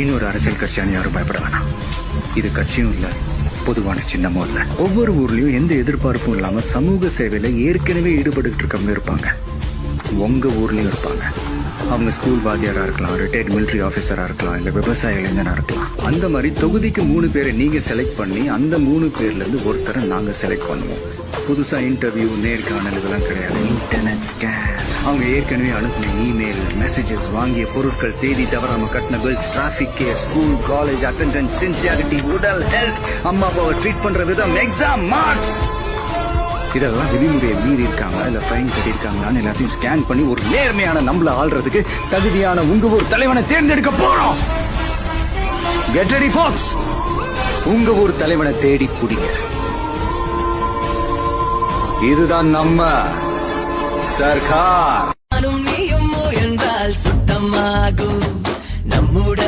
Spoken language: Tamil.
இன்னொரு அரசியல் கட்சியான யாரும் பயப்பட வேணாம். இது கட்சியும் இல்ல பொதுவான சின்னமும் இல்ல. ஒவ்வொரு ஊர்லயும் எந்த எதிர்பார்ப்பும் இல்லாம சமூக சேவையில ஏற்கனவே ஈடுபட்டு இருக்கவங்க இருப்பாங்க. உங்க ஊர்லயும் இருப்பாங்க. அவங்க ஸ்கூல் வாத்தியாரா இருக்கலாம் ரிட்டையர்ட் மிலிட்டரி ஆபீசரா இருக்கலாம் இல்ல விவசாய இளைஞனா இருக்கலாம். அந்த மாதிரி தொகுதிக்கு மூணு பேரை நீங்க செலக்ட் பண்ணி அந்த மூணு பேர்ல இருந்து ஒருத்தரை நாங்க செலக்ட் பண்ணுவோம். புதுசா இன்டர்வியூ நேர்காணல் இதெல்லாம் கிடையாது. இன்டர்நெட் அவங்க ஏற்கனவே அனுப்பின இமெயில் மெசேஜஸ் வாங்கிய பொருட்கள் தேதி தவறாம கட்டின bills traffic case school college attendance sincerity உடல் ஹெல்த் அம்மா அப்பாவை ட்ரீட் பண்ற விதம் எக்ஸாம் மார்க்ஸ் இதெல்லாம் விதிமுறையை மீறி இருக்காங்க இல்ல ஃபைன் கட்டியிருக்காங்களான்னு எல்லாத்தையும் ஸ்கேன் பண்ணி ஒரு நேர்மையான நம்மள ஆள்றதுக்கு தகுதியான உங்க ஊர் தலைவனை தேர்ந்தெடுக்க போறோம். கெட் ரெடி ஃபாக்ஸ் உங்க ஊர் தலைவனை தேடி பிடிங்க. இதுதான் நம்ம சர்க்கார். நானும் நீயும் முயன்றால் சுத்தமாகும். நம்முடைய